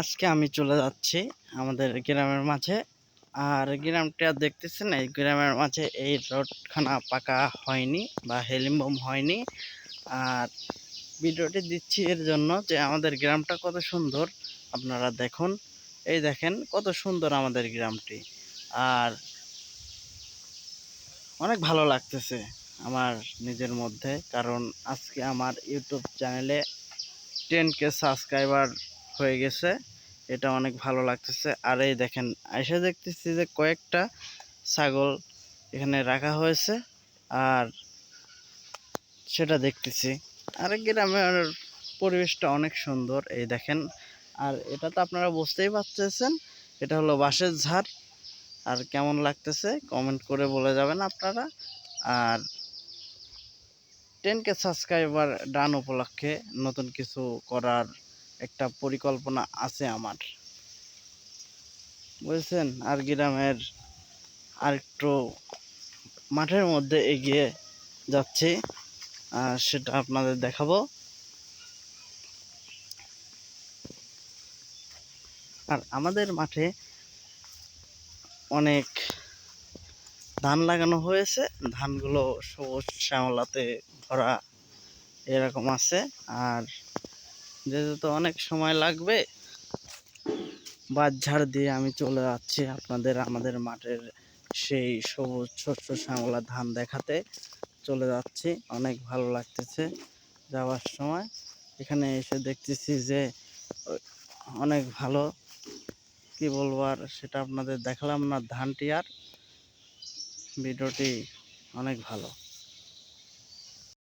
আজকে আমি চলে যাচ্ছি আমাদের গ্রামের মাঝে। আর গ্রামটা দেখতেছেন, এই গ্রামের মাঝে এই রোডখানা পাকা হয়নি বা হেলিম্বম হয়নি। আর ভিডিওটি দিচ্ছি এর জন্য যে আমাদের গ্রামটা কত সুন্দর, আপনারা দেখুন। এই দেখেন কত সুন্দর আমাদের গ্রামটি। আর অনেক ভালো লাগতেছে আমার নিজের মধ্যে, কারণ আজকে আমার ইউটিউব চ্যানেলে টেন কে সাবস্ক্রাইবার হয়ে গেছে। এটা অনেক ভালো লাগতেছে। আর এই দেখেন, এসে দেখতেছি যে কয়েকটা ছাগল এখানে রাখা হয়েছে। আর সেটা দেখতেছি। আর গ্রামের পরিবেশটা অনেক সুন্দর, এই দেখেন। আর এটা তো আপনারা বুঝতেই পারতেছেন, এটা হলো বাঁশের ঝাড়। আর কেমন লাগতেছে কমেন্ট করে বলে যাবেন আপনারা। আর টেন কে সাবস্ক্রাইবার ডান উপলক্ষে নতুন কিছু করার একটা পরিকল্পনা আছে আমার। বুঝছেন? আর গ্রামের আর একটু মাঠের মধ্যে এগিয়ে যাচ্ছি, আর সেটা আপনাদের দেখাবো। আর আমাদের মাঠে অনেক ধান লাগানো হয়েছে। ধানগুলো সবুজ শ্যামলাতে ভরা এরকম আছে। আর যেহেতু অনেক সময় লাগবে ঝাড় দিয়ে আমি চলে যাচ্ছি আপনাদের, আমাদের মাঠের সেই সবুজ শস্য শ্যামলা ধান দেখাতে চলে যাচ্ছি। অনেক ভালো লাগতেছে যাওয়ার সময়। এখানে এসে দেখতেছি যে, অনেক ভালো, কি বলব আর সেটা আপনাদের দেখালাম না, ধানটি আর, ভিডিওটি অনেক ভালো।